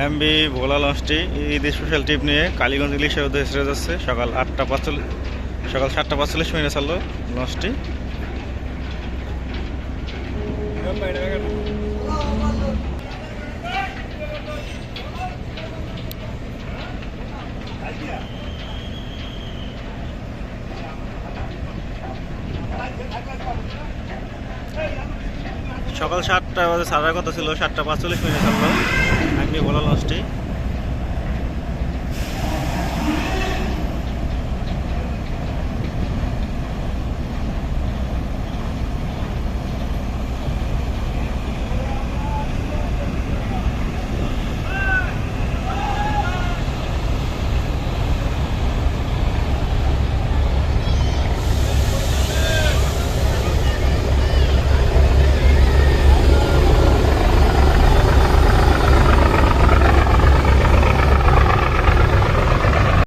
MB ভোলা লঞ্চটি Eid special trip নিয়ে কালীগঞ্জ ইলিশের উদ্দেশ্যে ছেড়ে যাচ্ছে। সকাল আটটা পাঁচচল্লিশ, সকাল সাতটা পাঁচচল্লিশ মিনিটে চাললো লঞ্চটি সকাল সাতটা বাজে সারার কথা ছিল, সাতটা পাঁচচল্লিশ মিনিটে ছাড়লো এমবি বলা লঞ্চটি